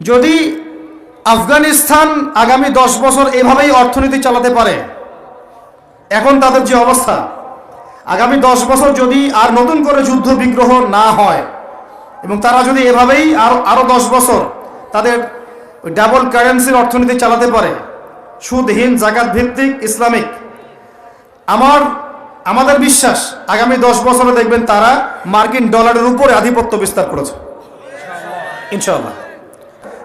যদি আফগানিস্তান আগামী দশ বছর এভাবেই অর্থনীতি চালাতে পারে, এখন তাদের যে অবস্থা, আগামী দশ বছর যদি আর নতুন করে যুদ্ধ বিগ্রহ না হয়, এবং তারা যদি এভাবেই আর আরও দশ বছর তাদের ডাবল কারেন্সির অর্থনীতি চালাতে পারে, সুদহীন জাকাত ভিত্তিক ইসলামিক, আমার, আমাদের বিশ্বাস, আগামী দশ বছরে দেখবেন তারা মার্কিন ডলারের উপরে আধিপত্য বিস্তার করেছে। ইনশাআল্লাহ।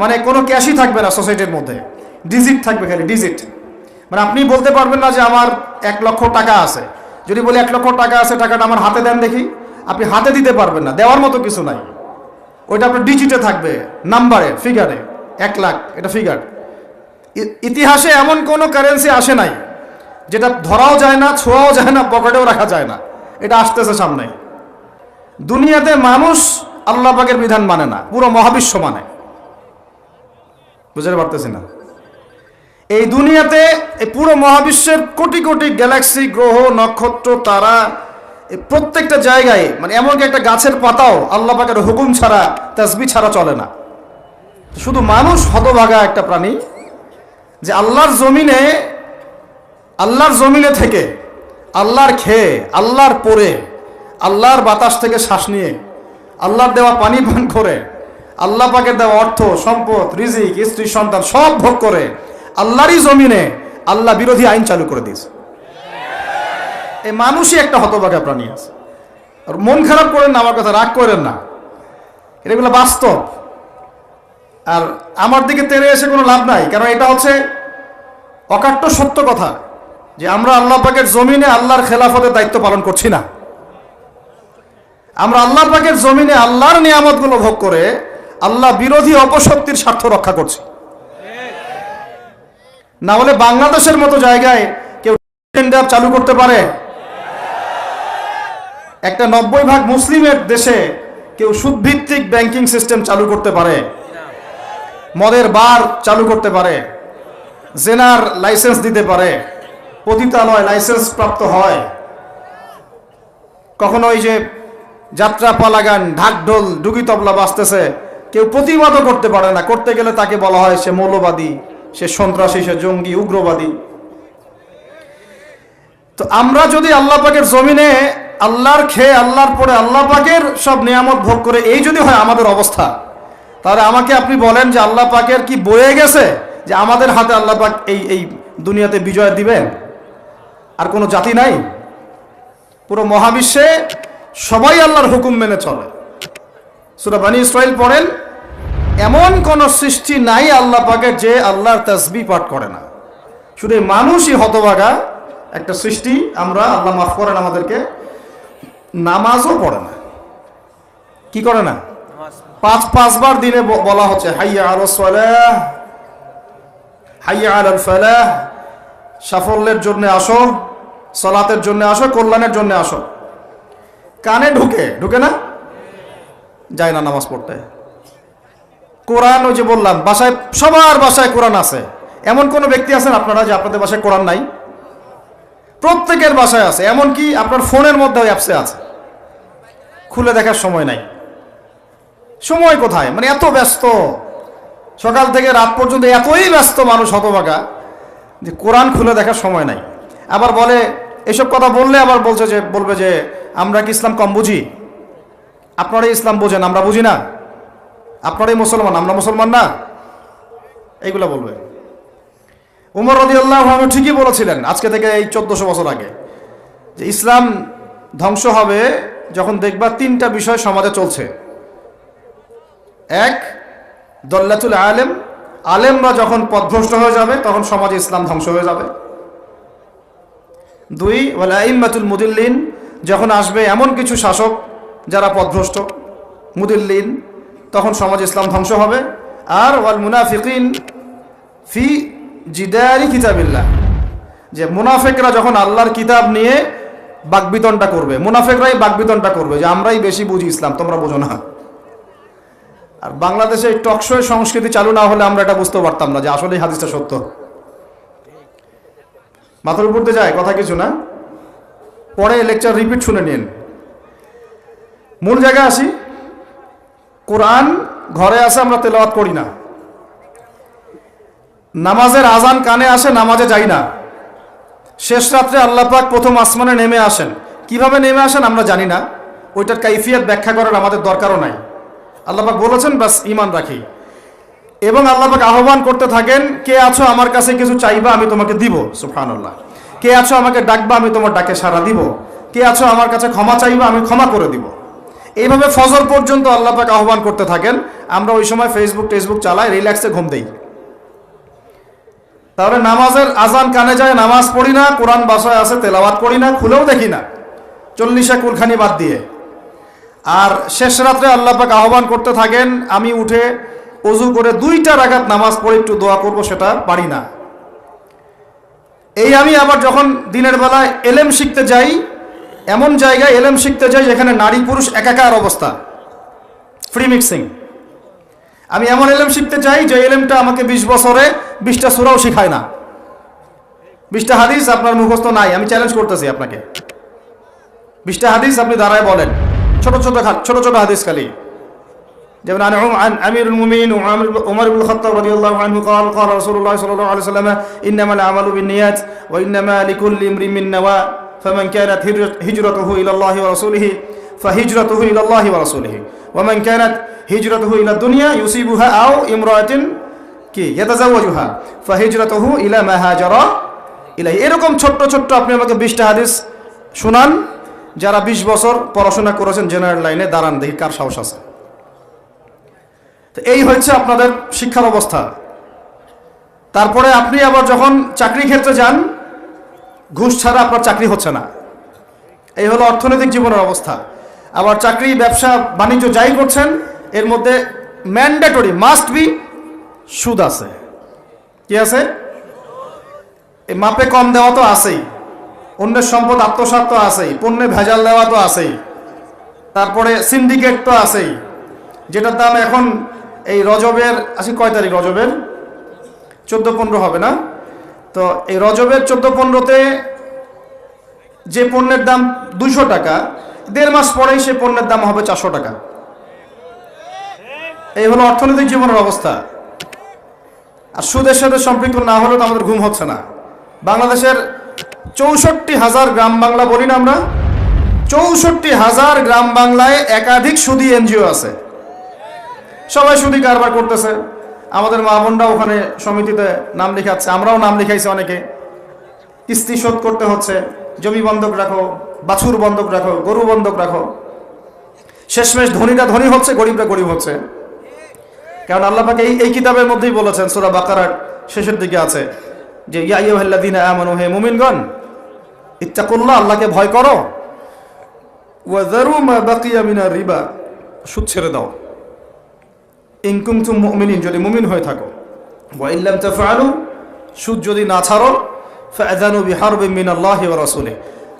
মানে কোনো ক্যাশই থাকবে না সোসাইটির মধ্যে। ডিজিট থাকবে খালি, ডিজিট। মানে আপনি বলতে পারবেন না যে আমার এক লক্ষ টাকা আছে। যদি বলি এক লক্ষ টাকা আছে, টাকাটা আমার হাতে দেন দেখি। আপনি হাতে দিতে পারবেন না, দেওয়ার মতো কিছু নাই। ওইটা আপনার ডিজিটে থাকবে নাম্বারে ফিগারে এক লাখ, এটা ফিগার ইতিহাসে এমন কোনো কারেন্সি আসে নাই, যেটা ধরাও যায় না, ছোঁয়াও যায় না, পকেটেও রাখা যায় না। এটা আসতেছে সামনে। দুনিয়াতে মানুষ আল্লাহ পাকের বিধান মানে না, পুরো মহাবিশ্ব মানে। বুঝতে পারতেছি না। এই দুনিয়াতে এই পুরো মহাবিশ্বের কোটি কোটি গ্যালাক্সি গ্রহ, নক্ষত্র, তারা প্রত্যেকটা জায়গায় মানে এমনকি একটা গাছের পাতাও আল্লাহ পাকের হুকুম ছাড়া তাসবি ছাড়া চলে না। শুধু মানুষ হতভাগা একটা প্রাণী যে আল্লাহর জমিনে আল্লাহর জমিনে থেকে, আল্লাহর খেয়ে, আল্লাহর পরে আল্লাহর বাতাস থেকে শ্বাস নিয়ে, আল্লাহর দেওয়া পানি পান করে আল্লাহ পাকের দেওয়া অর্থ, সম্পদ, রিজিক, স্ত্রী, সন্তান, সব ভোগ করে আল্লাহরই জমিনে আল্লাহ বিরোধী আইন চালু করে দিয়েছে। এই মানুষই একটা হতভাগা প্রাণী আছে। আর মন খারাপ করেন না, আমার কথা রাগ করেন না। এগুলো বাস্তব। আর আমার দিকে তেরে এসে কোনো লাভ নাই, কারণ এটা হচ্ছে অকাট্য সত্য কথা যে আমরা আল্লাহ পাকের জমিনে আল্লাহর খেলাফতের দায়িত্ব পালন করছি না। আমরা আল্লাহ পাকের জমিনে আল্লাহর নিয়ামতগুলো ভোগ করে আল্লাহ বিরোধী অপশক্তির স্বার্থ রক্ষা করছে। না হলে বাংলাদেশের মতো জায়গায় কেউ চালু করতে পারে। একটা নব্বই ভাগ মুসলিমের দেশে কেউ সুদভিত্তিক ব্যাংকিং সিস্টেম চালু করতে পারে। মদের বার চালু করতে পারে। জেনার লাইসেন্স দিতে পারে। পতিতালয় লাইসেন্স প্রাপ্ত হয়। কখনো ওই যে যাত্রা পালাগান ঢাকঢোল, ডুগি তবলা বাজতেছে কেউ প্রতিবাদও করতে পারে না। করতে গেলে তাকে বলা হয় সে মৌলবাদী, সে সন্ত্রাসী, সে জঙ্গি, উগ্রবাদী। তো আমরা যদি আল্লাহ পাকের জমিনে আল্লাহর খেয়ে আল্লাহর পরে আল্লাহ পাকের সব নিয়ামত ভোগ করে এই যদি হয় আমাদের অবস্থা, তাহলে আমাকে আপনি বলেন যে আল্লাহ পাকের কি বয়ে গেছে যে আমাদের হাতে আল্লাহ পাক এই এই দুনিয়াতে বিজয় দিবেন আর কোনো জাতি নাই? পুরো মহাবিশ্বে সবাই আল্লাহর হুকুম মেনে চলে। সুরা বানি ইসরাইল পড়েন এমন কোন সৃষ্টি নাই আল্লাহ পাকে যে আল্লাহর তাসবি পাঠ করে না। শুধু মানুষই হতভাগা একটা সৃষ্টি, আমরা আল্লাহ মাফ করেন আমাদেরকে, নামাজও পড়ে না। কি করে না? পাঁচ পাঁচবার দিনে বলা হচ্ছে, হাইয়া সালাহ, হাইয়া আল ফালাহ, সাফল্যের জন্য আসো, সলাতের জন্য আসো, কল্যাণের জন্য আসো। কানে ঢুকে ঢুকে না? যায় না নামাজ পড়তে। কোরআন ওই যে বললাম, বাসায়, সবার বাসায় কোরআন আছে। এমন কোনো ব্যক্তি আছেন আপনারা যে আপনাদের বাসায় কোরআন নাই? প্রত্যেকের বাসায় আছে, এমনকি আপনার ফোনের মধ্যে ওই অ্যাপসে আছে। খুলে দেখার সময় নাই। সময় কোথায়? মানে এত ব্যস্ত। সকাল থেকে রাত পর্যন্ত এতই ব্যস্ত মানুষ, হতভাগা, যে কোরআন খুলে দেখার সময় নাই। আবার বলে, এসব কথা বললে আবার বলছে যে, বলবে যে, আমরা কি ইসলাম কম বুঝি? আপনারাই ইসলাম বোঝেন, আমরা বুঝি না। আপনারাই মুসলমান, আমরা মুসলমান না? এইগুলা বলবে। উমর রদি আল্লাহ ঠিকই বলেছিলেন আজকে থেকে এই চোদ্দশো বছর আগে, যে ইসলাম ধ্বংস হবে যখন দেখবা তিনটা বিষয় সমাজে চলছে। এক, দল্লাতুল আলেম, আলেমরা যখন পদভ্রষ্ট হয়ে যাবে, তখন সমাজে ইসলাম ধ্বংস হয়ে যাবে। দুই বলে আইম্মাতুল মুদিল্লিন, যখন আসবে এমন কিছু শাসক যারা পদভ্রষ্ট মুদিল্লিন তখন সমাজ ইসলাম ধ্বংস হবে। আর ওয়াল মুনাফিকিন ফি জিদারি কিতাবিল্লাহ। যে মুনাফেকরা যখন আল্লাহর কিতাব নিয়ে বাকবিতনটা করবে, মুনাফেকরাই বাকবিতনটা করবে, যে আমরাই বেশি বুঝি ইসলাম, তোমরা বোঝো না। আর বাংলাদেশে টকশোয় সংস্কৃতি চালু না হলে আমরা এটা বুঝতে পারতাম না যে আসলে হাদিসটা সত্য। মাথার উপর দিয়ে যায়, কথা কিছু না। পরে লেকচার রিপিট শুনে নিন। মূল জায়গায় আসি। কোরআন ঘরে আসে, আমরা তেলাওয়াত করি না। নামাজের আজান কানে আসে, নামাজে যাই না। শেষ রাত্রে আল্লাহ পাক প্রথম আসমানে নেমে আসেন। কীভাবে নেমে আসেন আমরা জানি না। ওইটার কাইফিয়াত ব্যাখ্যা করার আমাদের দরকারও নাই। আল্লাহ পাক বলেছেন, বাস ইমান রাখি। এবং আল্লাহ পাক আহ্বান করতে থাকেন, কে আছো আমার কাছে কিছু চাইবা, আমি তোমাকে দিব। সুফানুল্লাহ কে আছো আমাকে ডাকবা, আমি তোমার ডাকে সাড়া দিব। কে আছো আমার কাছে ক্ষমা চাইবা, আমি ক্ষমা করে দিব। এইভাবে ফজর পর্যন্ত আল্লাহ পাক আহ্বান করতে থাকেন। আমরা ওই সময় ফেসবুক টেসবুক চালাই, রিল্যাক্সে ঘুম দেই। তাহলে নামাজের আজান কানে যায়, নামাজ পড়ি না, কোরআন বাসায় আছে, তেলাওয়াত করি না, খুলেও দেখি না। চল্লিশা কুলখানি বাদ দিয়ে। আর শেষ রাত্রে আল্লাহ পাক আহ্বান করতে থাকেন, আমি উঠে অজু করে দুইটা রাগাত নামাজ পড়ে একটু দোয়া করব, সেটা পারি না। এই আমি আবার যখন দিনের বেলায় এলেম শিখতে যাই এমন জায়গায় এলেম শিখতে যাই যেখানে নারী পুরুষ একাকার অবস্থা ফ্রি মিক্সিং আমি এমন এলেম শিখতে চাই যে এলেমটা আমাকে বিশ বছরে বিশটা সুরাও শেখায় না বিশটা হাদিস আপনার মুখস্থ নাই আমি চ্যালেঞ্জ করতেছি আপনাকে বিশটা হাদিস আপনি দাঁড়ায় বলেন ছোট ছোট খা- ছোট ছোট হাদিস খালি যেমন عن عن امير المؤمنين وعمر عمر بن الخطاب رضي الله عنه قال قال رسول الله صلى الله عليه وسلم انما الاعمال بالنيات وانما لكل امرئ من نوى فمن كانت هجرت- هجرته الى الله ورسوله فهجرته الى الله ورسوله ومن كانت هجرته الى الدنيا يصيبها او امراه কি ইয়াতাজাওয়াজুহা ফাহিজরাতুহু ইলা মা হাজারা ইলাই এরকম ছোট্ট ছোট্ট আপনি আমাকে বিশটা হাদিস শুনান যারা বিশ বছর পড়াশোনা করেছেন জেনারেল লাইনে দাঁড়ান দেখি কার সাহস আছে তো এই হচ্ছে আপনাদের শিক্ষার অবস্থা তারপরে আপনি আবার যখন চাকরি ক্ষেত্রে যান ঘুষ ছাড়া আপনার চাকরি হচ্ছে না। এই হলো অর্থনৈতিক জীবনের অবস্থা। আবার চাকরি, ব্যবসা, বাণিজ্য যাই করছেন, এর মধ্যে ম্যান্ডেটরি মাস্ট বি সুদ আছে। কি আছে? এই মাপে কম দেওয়া তো আছেই। অন্যের সম্পদ আত্মসাৎ তো আছেই। পণ্যে ভেজাল দেওয়া তো আছেই। তারপরে সিন্ডিকেট তো আছেই। যেটার দাম এখন এই রজবের আসি কয় তারিখ রজবের? চোদ্দ পনেরো হবে না? তো এই রজবের চোদ্দ পনেরোতে যে পণ্যের দাম দুশো টাকা, দেড় মাস পরেই সে পণ্যের দাম হবে চারশো টাকা। এই হলো অর্থনৈতিক জীবনের অবস্থা। আর সুদের সাথে সম্পৃক্ত না হলে তো আমাদের ঘুম হচ্ছে না। বাংলাদেশের চৌষট্টি হাজার গ্রাম বাংলা বলি না আমরা। চৌষট্টি হাজার গ্রাম বাংলায় একাধিক সুদী এনজিও আছে। সবাই সুদী কারবার করতেছে। আমাদের মা বোনরা ওখানে সমিতিতে নাম লিখাচ্ছে, আমরাও নাম লিখাইছি অনেকে। কিস্তি শোধ করতে হচ্ছে, জমি বন্ধক রাখো, বাছুর বন্ধক রাখো, গরু বন্ধক রাখো। শেষমেশ ধনীরা ধনী হচ্ছে, গরিবরা গরিব হচ্ছে। কারণ আল্লাহ পাক এই এই কিতাবের মধ্যেই বলেছেন, সূরা বাকারার শেষের দিকে আছে যে, ইয়া আইয়ুহাল্লাযীনা আমানু, হে মুমিনগণ, ইত্তাকুল্লাহ, আল্লাহকে ভয় করো। ওয়া যারু মা বাকিয়া মিনার রিবা। সুদ ছেড়ে দাও। ইন কুনতুম মুমিনিন, যদি মুমিন হয়ে থাকো। ওয়া ইল্লাম তাফআলু, সুদ যদি না ছাড়ো, ফাআযানু বিহারবিন মিনাল্লাহি ওয়া রাসূলিহি।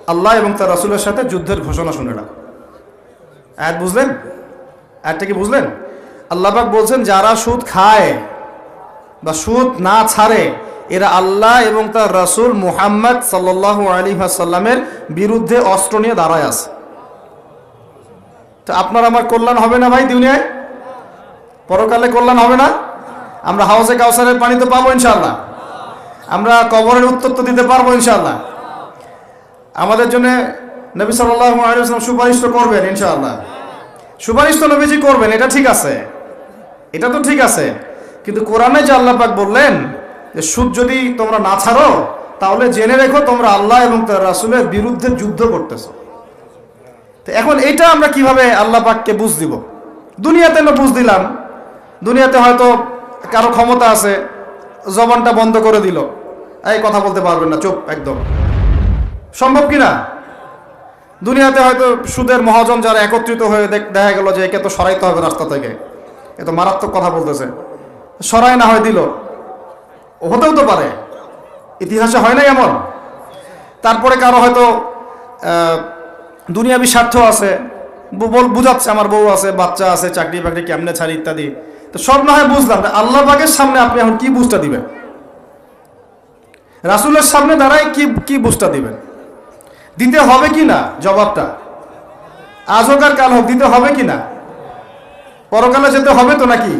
আল্লাহ এবং তার রাসূলের সাথে যুদ্ধের ঘোষণা শুনে রাখো। আয়াত বুঝলেন? আয়াতটা কি বুঝলেন? আল্লাহবাক বলছেন, যারা সুদ খায় বা সুদ না ছাড়ে, এরা আল্লাহ এবং তার রাসূল মুহাম্মদ সাল্লাহ আলী সাল্লামের বিরুদ্ধে অস্ত্র নিয়ে দাঁড়ায় আছে। তো আপনার আমার কল্যাণ হবে না ভাই দুনিয়ায়? পরকালে কল্যাণ হবে না। আমরা হাউসে কাউসারের পানি তো পাবো ইনশাল্লাহ আমরা কবরের উত্তর তো দিতে পারব ইনশাল্লাহ আমাদের জন্য নবী আলিয়াল্লাম সুপারিশ তো করবেন ইনশাআল্লাহ। সুপারিশ তো নবীজি করবেন, এটা ঠিক আছে। এটা তো ঠিক আছে। কিন্তু কোরআনে যে আল্লাহ পাক বললেন যে, সুদ যদি তোমরা না ছাড়ো, তাহলে জেনে রেখো তোমরা আল্লাহ এবং তার রাসূলের বিরুদ্ধে যুদ্ধ করতেছ। তো এখন এটা আমরা কীভাবে আল্লাহ পাককে বুঝ দিব? দুনিয়াতে না বুঝ দিলাম। দুনিয়াতে হয়তো কারও ক্ষমতা আছে জবানটা বন্ধ করে দিল। এই কথা বলতে পারবেন না চুপ একদম। সম্ভব কি না? দুনিয়াতে হয়তো সুদের মহাজন যারা একত্রিত হয়ে দেখ- গেল যে একে তো সরাইতে হবে রাস্তা থেকে। এ তো মারাত্মক কথা বলতেছে। সরাই না হয় দিল। হতেও তো পারে। ইতিহাসে হয় না এমন। তারপরে কারও হয়তো আহ, দুনিয়াবি স্বার্থ আছে বুঝাচ্ছে আমার বউ আছে বাচ্চা আছে চাকরি বাকরি কেমনে ছাড়ি ইত্যাদি। তো সব না হয় বুঝলাম আল্লাহ পাকের সামনে আপনি এখন কি বুঝটা দিবেন? রাসুলের সামনে দাঁড়ায় কি কি বুঝটা দিবেন? দিতে হবে কি না জবাবটা? আজ হোক আর কাল হোক, দিতে হবে কি না? পরকালে যেতে হবে তো নাকি?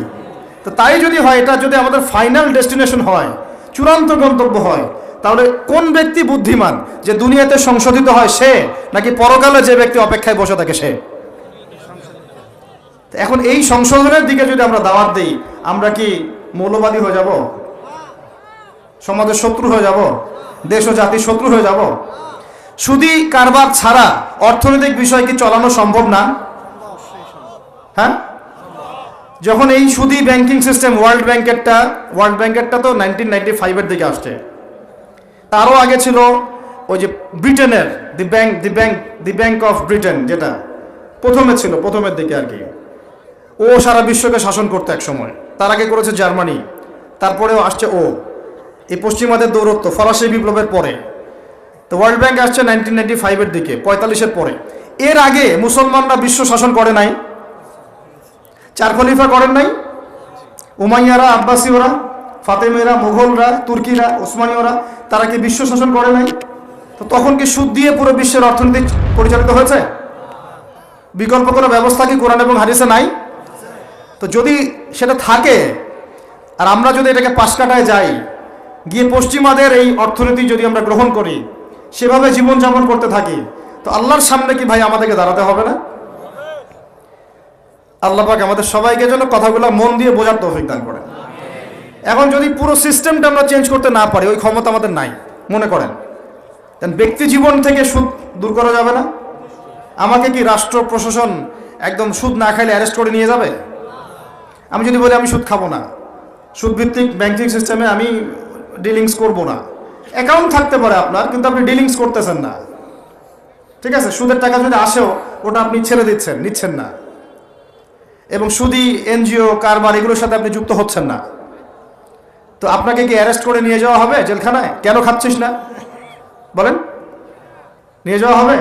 তো তাই যদি হয়, এটা যদি আমাদের ফাইনাল ডেস্টিনেশন হয়, চূড়ান্ত গন্তব্য হয়, তাহলে কোন ব্যক্তি বুদ্ধিমান যে দুনিয়াতে সংশোধিত হয় সে, নাকি পরকালে যে ব্যক্তি অপেক্ষায় বসে থাকে সে? এখন এই সংশোধনের দিকে যদি আমরা দাওয়াত দিই, আমরা কি মৌলবাদী হয়ে যাব? সমাজের শত্রু হয়ে যাব? দেশ ও জাতির শত্রু হয়ে যাব? সুদি কারবার ছাড়া অর্থনৈতিক বিষয় কি চালানো সম্ভব না? হ্যাঁ? যখন এই সুদি ব্যাংকিং সিস্টেম ওয়ার্ল্ড ব্যাংকেরটা ওয়ার্ল্ড ব্যাংকেরটা তো নাইনটিন নাইনটি ফাইভের দিকে আসছে। তারও আগে ছিল ওই যে ব্রিটেনের, the bank the bank the bank of Britain যেটা। প্রথমে ছিল, প্রথমের দিকে আর কি। ও সারা বিশ্বকে শাসন করতো এক সময়। তার আগে করেছে জার্মানি, তারপরেও আসছে ও। এই পশ্চিমাদের দৌরত্ব, ফরাসি বিপ্লবের পরে। তো ওয়ার্ল্ড ব্যাংক আসছে নাইনটিন নাইনটি ফাইভের দিকে, পঁয়তাল্লিশের পরে। এর আগে মুসলমানরা বিশ্ব শাসন করে নাই। চার খলিফা করেন নাই। উমাইয়ারা, আব্বাসীয়রা, ফাতেমেরা, মুঘলরা, তুর্কিরা, ওসমানীয়রা, তারা কি বিশ্ব শাসন করে নাই? তো তখন কি সুদ দিয়ে পুরো বিশ্বের অর্থনীতি পরিচালিত হয়েছে? বিকল্প কোনো ব্যবস্থা কি কোরআন এবং হাদিসে নাই? তো যদি সেটা থাকে, আর আমরা যদি এটাকে পাশ কাটায় যাই, গিয়ে পশ্চিমাদের এই অর্থনীতি যদি আমরা গ্রহণ করি, সেভাবে জীবনযাপন করতে থাকি, তো আল্লাহর সামনে কি ভাই আমাদেরকে দাঁড়াতে হবে না? আল্লাহ পাক আমাদের সবাইকে যেন কথাগুলো মন দিয়ে বোঝার তৌফিক দান করেন। এখন যদি পুরো সিস্টেমটা আমরা চেঞ্জ করতে না পারি, ওই ক্ষমতা আমাদের নাই, মনে করেন। দেন ব্যক্তি জীবন থেকে সুদ দূর করা যাবে না। আমাকে কি রাষ্ট্র প্রশাসন একদম সুদ না খাইলে অ্যারেস্ট করে নিয়ে যাবে? আমি যদি বলি আমি সুদ খাব না সুদ ভিত্তিক ব্যাংকিং সিস্টেমে আমি ডিলিংস করব না। অ্যাকাউন্ট থাকতে পারে আপনার, কিন্তু আপনি ডিলিংস করতেছেন না। ঠিক আছে? সুদের টাকা যদি আসেও, ওটা আপনি ছেড়ে দিচ্ছেন, নিচ্ছেন না। এবং সুদি, এনজিও, কারবার, এগুলোর সাথে আপনি যুক্ত হচ্ছেন না। তো আপনাকে কি অ্যারেস্ট করে নিয়ে যাওয়া হবে জেলখানায়? কেন খাচ্ছিস না? বলেন। নিয়ে যাওয়া হবে?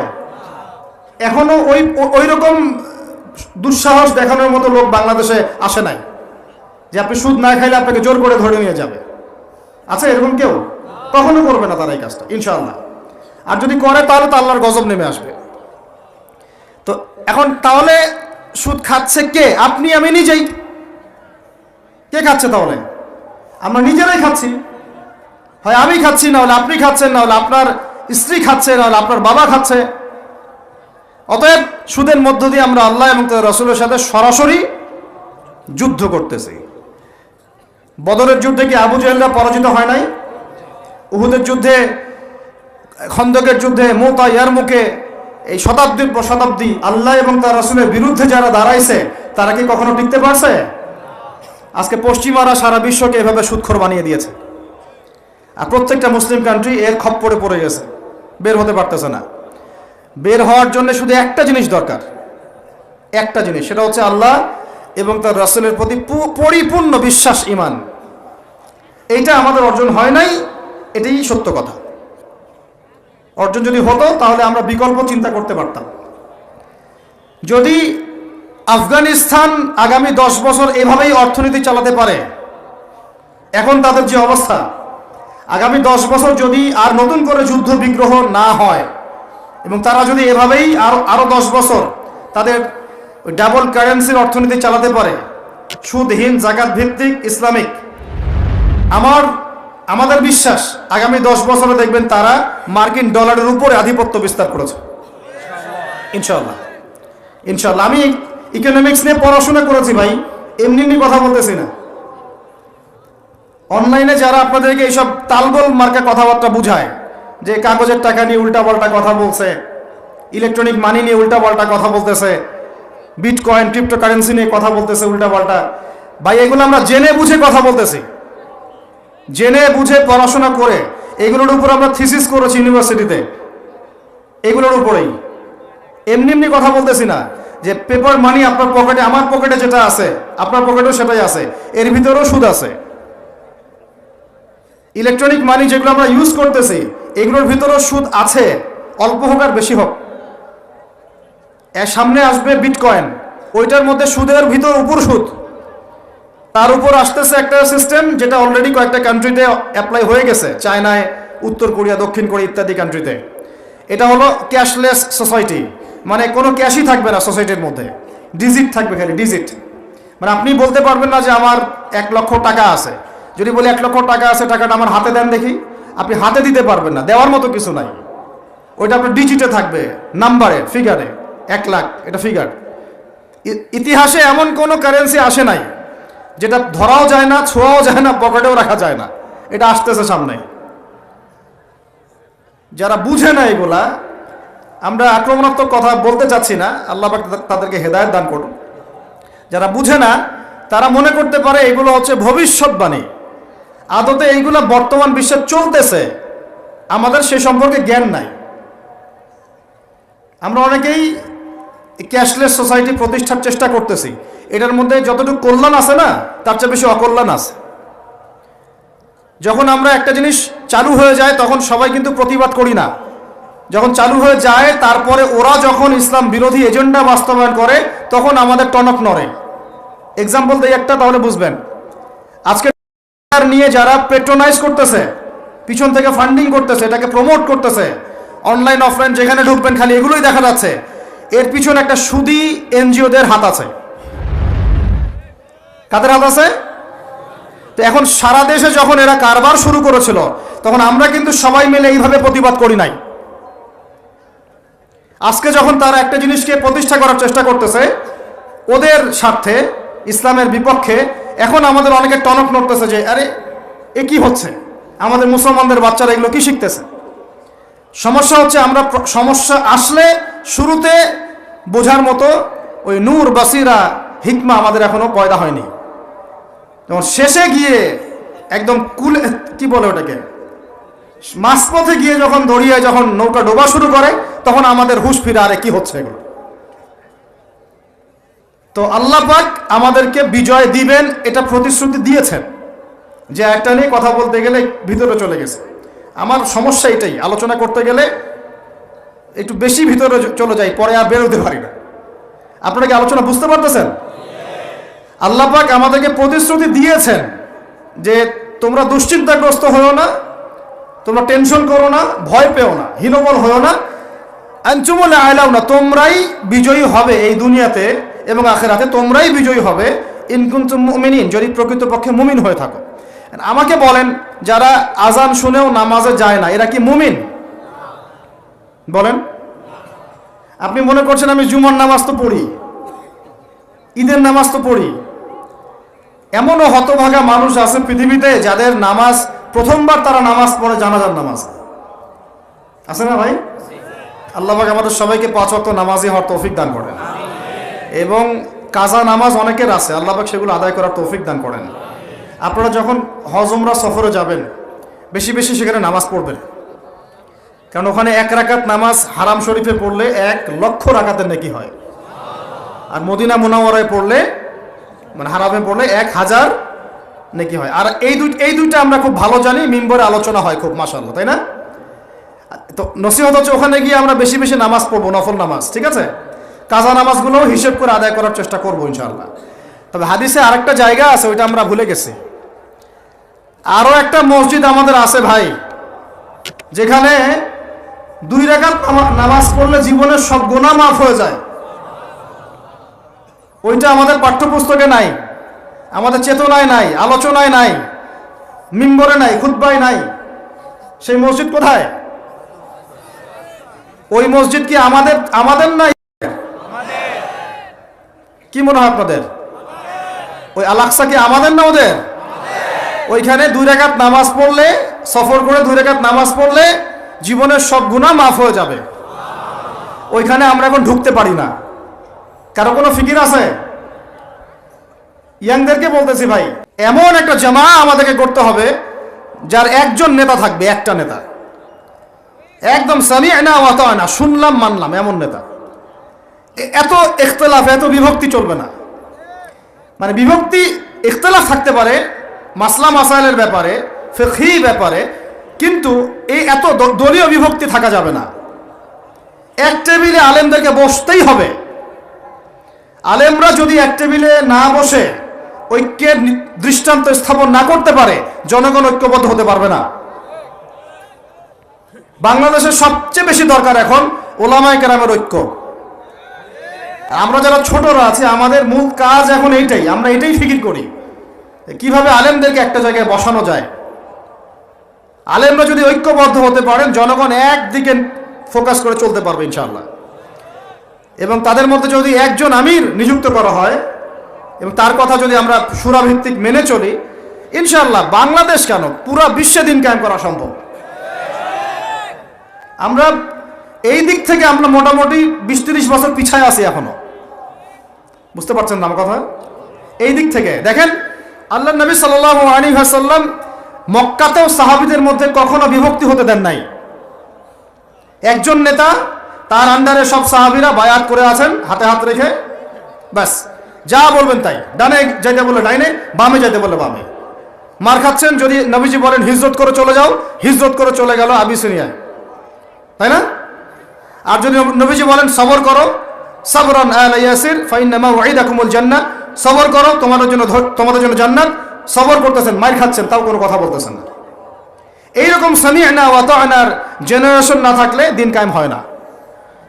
এখনও ওই ওই রকম দুঃসাহস দেখানোর মতো লোক বাংলাদেশে আসে নাই। যে আপনি সুদ না খাইলে আপনাকে জোর করে ধরে নিয়ে যাবে। আছে এরকম কেউ? কখনো করবে না তারা এই কাজটা, ইনশাআল্লাহ। আর যদি করে, তাহলে তো আল্লাহর গজব নেমে আসবে। তো এখন তাহলে সুদ খাচ্ছে কে? আপনি, আমি নিজেই। কে খাচ্ছে তাহলে? আমরা নিজেরাই খাচ্ছি। হয় আমি খাচ্ছি, না হলে আপনি খাচ্ছেন, না হলে আপনার স্ত্রী খাচ্ছে, না হলে আপনার বাবা খাচ্ছে। অতএব সুদের মধ্য দিয়ে আমরা আল্লাহ এবং তার রসুলের সাথে সরাসরি যুদ্ধ করতেছি। বদরের যুদ্ধে কি আবু জাহেলরা পরাজিত হয় নাই? উহুদের যুদ্ধে, খন্দকের যুদ্ধে, মোতা ইয়ারমুখে এই শতাব্দীর পর শতাব্দী আল্লাহ এবং তার রসুলের বিরুদ্ধে যারা দাঁড়াইছে, তারা কি কখনো টিকতে পারছে? আজকে পশ্চিমারা সারা বিশ্বকে এভাবে সুৎখর বানিয়ে দিয়েছে। আর প্রত্যেকটা মুসলিম কান্ট্রি এর খপ্পরে পড়ে গেছে। বের হতে পারতেছে না। বের হওয়ার জন্য শুধু একটা জিনিস দরকার। একটা জিনিস, সেটা হচ্ছে আল্লাহ এবং তার রাসুলের প্রতি পরিপূর্ণ বিশ্বাস ইমান এইটা আমাদের অর্জন হয় নাই, এটাই সত্য কথা। অর্জন যদি হতো, তাহলে আমরা বিকল্প চিন্তা করতে পারতাম। যদি আফগানিস্তান আগামী দশ বছর এভাবেই অর্থনীতি চালাতে পারে, এখন তাদের যে অবস্থা, আগামী দশ বছর যদি আর নতুন করে যুদ্ধ বিগ্রহ না হয় এবং তারা যদি এভাবেই আরও আরও দশ বছর তাদের ডাবল কারেন্সির অর্থনীতি চালাতে পারে, সুদহীন জাকাত ভিত্তিক ইসলামিক, আমার, আমাদের বিশ্বাস আগামী দশ বছরে দেখবেন তারা মার্কিন ডলারের উপরে আধিপত্য বিস্তার করেছে। ইনশাল্লাহ ইনশাল্লাহ আমি ইকোনমিক্স নিয়ে পড়াশোনা করেছি ভাই, এমনি এমনি কথা বলতেছি না। অনলাইনে যারা আপনাদেরকে এইসব তালগোল মার্কা কথাবার্তা বুঝায় যে কাগজের টাকা নিয়ে উল্টাপাল্টা কথা বলছে ইলেকট্রনিক মানি নিয়ে উল্টাপাল্টা কথা বলতেছে বিটকয়েন ক্রিপ্টো কারেন্সি নিয়ে কথা বলতেছে উল্টাপাল্টা ভাই, এগুলো আমরা জেনে বুঝে কথা বলতেছি। জেনে বুঝে পড়াশোনা করে, এগুলোর উপর আমরা থিসিস করেছি ইউনিভার্সিটিতে এগুলোর উপরেই। এমনি এমনি কথা বলতেছি না যে পেপার মানি আপনার পকেটে আমার পকেটে যেটা আছে, আপনার পকেটেও সেটাই আছে, এর ভিতরেও সুদ আছে। ইলেকট্রনিক মানি যেগুলো আমরা ইউজ করতেছি এগুলোর ভিতরেও সুদ আছে, অল্প হোক আর বেশি হোক। এর সামনে আসবে বিটকয়েন ওইটার মধ্যে সুদের ভিতর উপর সুদ। তার উপর আসতেছে একটা সিস্টেম যেটা অলরেডি কয়েকটা কান্ট্রিতে অ্যাপ্লাই হয়ে গেছে। চায়নায়, উত্তর কোরিয়া, দক্ষিণ কোরিয়া ইত্যাদি কান্ট্রিতে এটা হলো ক্যাশলেস সোসাইটি মানে কোনো ক্যাশই থাকবে না সোসাইটির মধ্যে। ডিজিট থাকবে খালি ডিজিট মানে আপনি বলতে পারবেন না যে আমার এক লক্ষ টাকা আছে। যদি বলি এক লক্ষ টাকা আছে, টাকাটা আমার হাতে দেন দেখি। আপনি হাতে দিতে পারবেন না, দেওয়ার মতো কিছু নাই। ওইটা আপনার ডিজিটে থাকবে নাম্বারে ফিগারে এক লাখ, এটা ফিগার ইতিহাসে এমন কোনো কারেন্সি আসে নাই, যেটা ধরাও যায় না, ছোঁয়াও যায় না, পকেটেও রাখা যায় না। এটা আসতেছে সামনে। যারা বুঝে না এগুলা, আমরা আক্রমণাত্মক কথা বলতে চাচ্ছি না, আল্লাহ তাদেরকে হেদায়ত দান করুন। যারা বুঝে না, তারা মনে করতে পারে এগুলো হচ্ছে ভবিষ্যৎবাণী। আদতে এইগুলো বর্তমান বিশ্বে চলতেছে, আমাদের সে সম্পর্কে জ্ঞান নাই। আমরা অনেকেই ক্যাশলেস সোসাইটি প্রতিষ্ঠার চেষ্টা করতেছি। এটার মধ্যে যতটুকু কল্যাণ আছে না, তার চেয়ে বেশি অকল্যাণ আছে। যখন আমরা একটা জিনিস চালু হয়ে যায়, তখন সবাই কিন্তু প্রতিবাদ করি না। যখন চালু হয়ে যায়, তারপরে ওরা যখন ইসলাম বিরোধী এজেন্ডা বাস্তবায়ন করে, তখন আমাদের টনক নড়ে। এক্সাম্পল দিই একটা, তাহলে বুঝবেন। আজকে নিয়ে যারা পেট্রোনাইজ করতেছে, পিছন থেকে ফান্ডিং করতেছে, এটাকে প্রমোট করতেছে অনলাইন অফলাইন যেখানে ঢুকবেন খালি এগুলোই দেখা যাচ্ছে। এর পিছনে একটা সুদি এনজিওদের হাত আছে। কাদের হাত আছে? তো এখন সারা দেশে যখন এরা কারবার শুরু করেছিল, তখন আমরা কিন্তু সবাই মিলে এইভাবে প্রতিবাদ করি নাই। আজকে যখন তারা একটা জিনিসকে প্রতিষ্ঠা করার চেষ্টা করতেছে, ওদের স্বার্থে, ইসলামের বিপক্ষে এখন আমাদের অনেকে টনক নড়তেছে যে, আরে, এ কি হচ্ছে? আমাদের মুসলমানদের বাচ্চারা এগুলো কি শিখতেছে? সমস্যা হচ্ছে আমরা সমস্যা আসলে শুরুতে বোঝার মতো ওই নূর, বাসিরা, হিকমা আমাদের এখনও পয়দা হয়নি। যেমন শেষে গিয়ে একদম কুলে, কি বলে ওটাকে? মাঝপথে গিয়ে যখন দড়িয়ে যখন নৌকা ডোবা শুরু করে, তখন আমাদের হুশ ফিরে, আরে, কি হচ্ছে এগুলো? তো আল্লাহ পাক আমাদেরকে বিজয় দিবেন, এটা প্রতিশ্রুতি দিয়েছেন যে একটা নিয়ে কথা বলতে গেলে ভিতরে চলে গেছে। আমার সমস্যা এটাই, আলোচনা করতে গেলে একটু বেশি ভিতরে চলে যাই, পরে আর বেরোতে পারি না। আপনারা কি আলোচনা বুঝতে পারতেছেন? আল্লাহ পাক আমাদেরকে প্রতিশ্রুতি দিয়েছেন যে তোমরা দুশ্চিন্তাগ্রস্ত হও না, তোমরা টেনশন করো না, ভয় পেও না, হীনবল হও না। আঞ্চুমলে আয়লাও না তোমরাই বিজয়ী হবে এই দুনিয়াতে। এবং আখেরাতে তোমরাই বিজয়ী হবে ইনকুন্তুম মুমিনিন, যদি প্রকৃতপক্ষে মুমিন হয়ে থাকো। আমাকে বলেন, যারা আজান শুনেও নামাজে যায় না, এরা কি মুমিন? বলেন। আপনি মনে করছেন আমি জুমার নামাজ তো পড়ি, ঈদের নামাজ তো পড়ি। এমনও হতভাগা মানুষ আছে পৃথিবীতে যাদের নামাজ, প্রথমবার তারা নামাজ পড়ে জানাজার নামাজ। আছে না ভাই? আল্লাহ আমাদের সবাইকে পাঁচ ওয়াক্ত নামাজই হওয়ার তৌফিক দান করেন। এবং কাজা নামাজ অনেকের আছে, আল্লাহ পাক সেগুলো আদায় করার তৌফিক দান করেন। আপনারা যখন হজমরা সফরে যাবেন, বেশি বেশি সেখানে নামাজ পড়বেন। কারণ ওখানে এক রাকাত নামাজ হারাম শরীফে পড়লে এক লক্ষ রাকাতের নাকি হয়। আর মদিনা মোনাওয়ারায় পড়লে মানে হারামে পড়লে এক হাজার নাকি হয়। আর এই দুই, এই দুইটা আমরা খুব ভালো জানি, মিম্বরে আলোচনা হয় খুব মাসাল্লাহ তাই না? তো নসিহত হচ্ছে ওখানে গিয়ে আমরা বেশি বেশি নামাজ পড়ব, নফল নামাজ, ঠিক আছে? কাজা নামাজগুলোও হিসেব করে আদায় করার চেষ্টা করব ইনশাআল্লাহ। তবে হাদিসে আরেকটা জায়গা আছে, ওইটা আমরা ভুলে গেছি। আরও একটা মসজিদ আমাদের আছে ভাই, যেখানে দুই রেখাত নামাজ পড়লে জীবনের সব গোনা মাফ হয়ে যায়। ওইটা আমাদের পাঠ্যপুস্তকে নাই, আমাদের চেতনায় নাই, আলোচনায় নাই, মিম্বরে নাই খুদ্বায় নাই। সেই মসজিদ কোথায়? ওই মসজিদ কি আমাদের আমাদের নাই? কি মনে হয় আপনাদের? ওই আলাক্সা কি আমাদের না ওদের? ওইখানে দুই রেখাত নামাজ পড়লে, সফর করে দুই রেখাত নামাজ পড়লে জীবনের সব গুণা মাফ হয়ে যাবে। ওইখানে আমরা এখন ঢুকতে পারি না। কারও কোনো ফিকির আছে? ইয়াংদেরকে বলতেছি ভাই, এমন একটা জামা আমাদেরকে করতে হবে, যার একজন নেতা থাকবে, একটা নেতা। একদম সামি না শুনলাম, মানলাম, এমন নেতা। এত ইখতলাফ এত বিভক্তি চলবে না। মানে বিভক্তি ইখতলাফ থাকতে পারে, মাসলা মাসাইলের ব্যাপারে ফেকি ব্যাপারে, কিন্তু এই এত দলীয় বিভক্তি থাকা যাবে না। এক টেবিলে আলেমদেরকে বসতেই হবে। আলেমরা যদি এক টেবিলে না বসে ঐক্যের দৃষ্টান্ত স্থাপন না করতে পারে, জনগণ ঐক্যবদ্ধ হতে পারবে না। বাংলাদেশের সবচেয়ে বেশি দরকার এখন ওলামায় কেরামের ঐক্য। আমরা যারা ছোটরা আছি, আমাদের মূল কাজ এখন এইটাই, আমরা এটাই ফিকির করি। কীভাবে আলেমদেরকে একটা জায়গায় বসানো যায়? আলেমরা যদি ঐক্যবদ্ধ হতে পারেন, জনগণ একদিকে ফোকাস করে চলতে পারবে ইনশাআল্লাহ। এবং তাদের মধ্যে যদি একজন আমির নিযুক্ত করা হয়, এবং তার কথা যদি আমরা সুরাভিত্তিক মেনে চলি, ইনশাআল্লাহ বাংলাদেশ কেন পুরা বিশ্বে দিন কায়েম করা সম্ভব? আমরা এই দিক থেকে আমরা মোটামুটি বিশ তিরিশ বছর পিছায় আছি এখনও। বুঝতে পারছেন না আমার কথা? এই দিক থেকে দেখেন আল্লাহ নবী সাল্লাহ আলী হাসাল্লাম মক্কাতেও সাহাবিদের মধ্যে কখনো বিভক্তি হতে দেন নাই। একজন নেতা, তার আন্ডারে সব সাহাবিরা বায়াত করে আছেন, হাতে হাত রেখে, ব্যাস। যা বলবেন তাই। ডানে যাইতে বলে ডাইনে, বামে যাইতে বলে বামে। মার খাচ্ছেন যদি নবীজি বলেন, হিজরত করে চলে যাও। হিজরত করে চলে গেল আবিসিনিয়ায়। তাই না? আর যদি নবীজি বলেন, সবর করো। সবরন আল ইয়াসির, ফাইন্নামা ওয়াইদাকুমুল জান্নাত সবর করো, তোমাদের জন্য তোমাদের জন্য জান্নাত। সবর করতেছেন, মার খাচ্ছেন, তাও কোনো কথা বলতেছেন না। এইরকম সামিআনা ওয়া তা'নার জেনারেশন না থাকলে দিন কায়েম হয় না।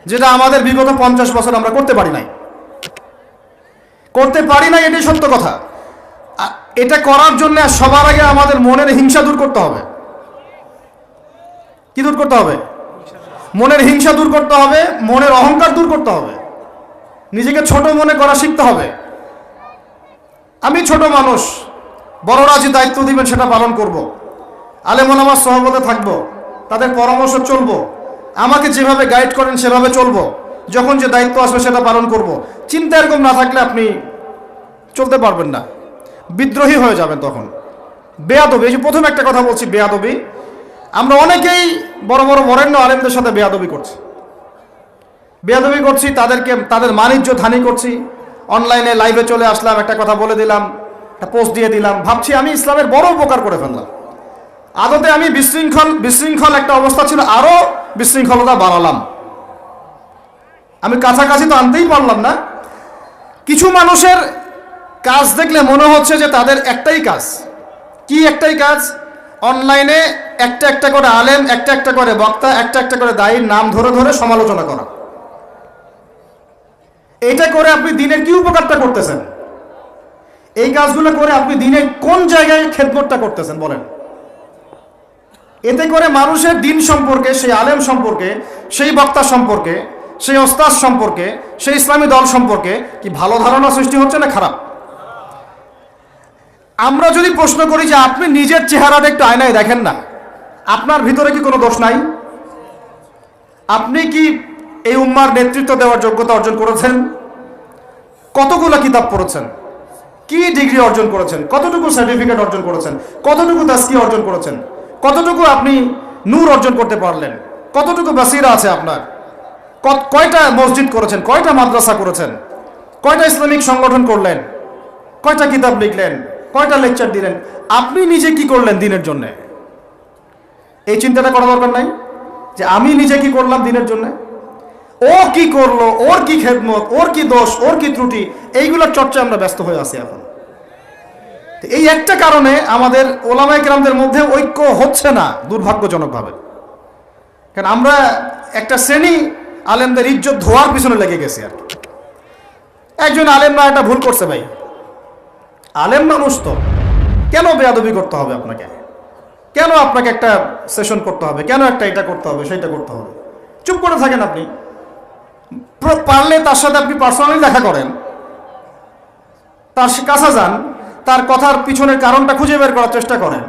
যেটা আমাদের বিগত পঞ্চাশ বছর আমরা করতে পারি নাই। করতে পারি নাই এটাই সত্য কথা। এটা করার জন্য সবার আগে আমাদের মনের হিংসা দূর করতে হবে। কি দূর করতে হবে? মনের হিংসা দূর করতে হবে, মনের অহংকার দূর করতে হবে। নিজেকে ছোট মনে করা শিখতে হবে। আমি ছোট মানুষ, বড়রা যে দায়িত্ব দিবেন সেটা পালন করব। আলেমন আমার সহবতে থাকব, তাদের পরামর্শ চলব, আমাকে যেভাবে গাইড করেন সেভাবে চলব, যখন যে দায়িত্ব আসবে সেটা পালন করব। চিন্তা এরকম না থাকলে আপনি চলতে পারবেন না। বিদ্রোহী হয়ে যাবেন তখন। বেয়াদবি, এই যে প্রথম একটা কথা বলছি, বেয়াদবি। আমরা অনেকেই বড় বড় বরেণ্য আলেমদের সাথে বেয়াদবি করছি। বেয়াদবি করছি, তাদেরকে, তাদের মানিজ্য ধানি করছি। অনলাইনে লাইভে চলে আসলাম, একটা কথা বলে দিলাম, একটা পোস্ট দিয়ে দিলাম। ভাবছি আমি ইসলামের বড় উপকার করে ফেললাম। আদতে আমি বিশৃঙ্খল বিশৃঙ্খল একটা অবস্থা ছিল আরও বিশৃঙ্খলতা বাড়ালাম। আমি কাছাকাছি তো আনতেই পারলাম না। কিছু মানুষের কাজ দেখলে মনে হচ্ছে যে তাদের একটাই কাজ। কি একটাই কাজ? অনলাইনে একটা একটা করে আলেম, একটা একটা করে বক্তা, একটা একটা করে দায়ীর নাম ধরে ধরে সমালোচনা করা। এটা করে আপনি দিনের কি উপকারটা করতেছেন? এই কাজগুলো করে আপনি দিনের কোন জায়গায় খেদমতটা করতেছেন বলেন। এতে করে মানুষের দিন সম্পর্কে, সেই আলেম সম্পর্কে, সেই বক্তা সম্পর্কে, সেই ওস্তাদ সম্পর্কে, সেই ইসলামী দল সম্পর্কে কি ভালো ধারণা সৃষ্টি হচ্ছে না খারাপ? আমরা যদি প্রশ্ন করি যে আপনি নিজের চেহারাটা একটু আয়নায় দেখেন না, আপনার ভিতরে কি কোনো দোষ নাই? আপনি কি এই উম্মার নেতৃত্ব দেওয়ার যোগ্যতা অর্জন করেছেন? কতগুলো কিতাব পড়েছেন? কি ডিগ্রি অর্জন করেছেন? কতটুকু সার্টিফিকেট অর্জন করেছেন? কতটুকু তাস্কি অর্জন করেছেন? কতটুকু আপনি নূর অর্জন করতে পারলেন? কতটুকু বাসিরা আছে আপনার? কয়টা মসজিদ করেছেন? কয়টা মাদ্রাসা করেছেন? কয়টা ইসলামিক সংগঠন করলেন? কয়টা কিতাব লিখলেন? কয়টা লেকচার দিলেন? আপনি নিজে কি করলেন দিনের জন্য? এই চিন্তাটা করা দরকার নাই? যে আমি নিজে কি করলাম দিনের জন্য? ও কি করল, ওর কি খেদমত, ওর কি দোষ, ওর কি ত্রুটি, এইগুলোর চর্চায় আমরা ব্যস্ত হয়ে আছি এখন। এই একটা কারণে আমাদের ওলামাই কেরামদের মধ্যে ঐক্য হচ্ছে না দুর্ভাগ্যজনকভাবে। কারণ আমরা একটা শ্রেণি আলেমদের ইজ্জত ধোয়ার পিছনে লেগে গেছি আর। একজন আলেম না, একটা ভুল করছে ভাই। আলেম মানুষ তো। কেন বেয়াদবি করতে হবে আপনাকে? কেন আপনাকে একটা সেশন করতে হবে? কেন একটা এটা করতে হবে, সেটা করতে হবে? চুপ করে থাকেন আপনি। পারলে তার সাথে আপনি পার্সোনালি দেখা করেন। তার কাছে যান, তার কথার পিছনের কারণটা খুঁজে বের করার চেষ্টা করেন।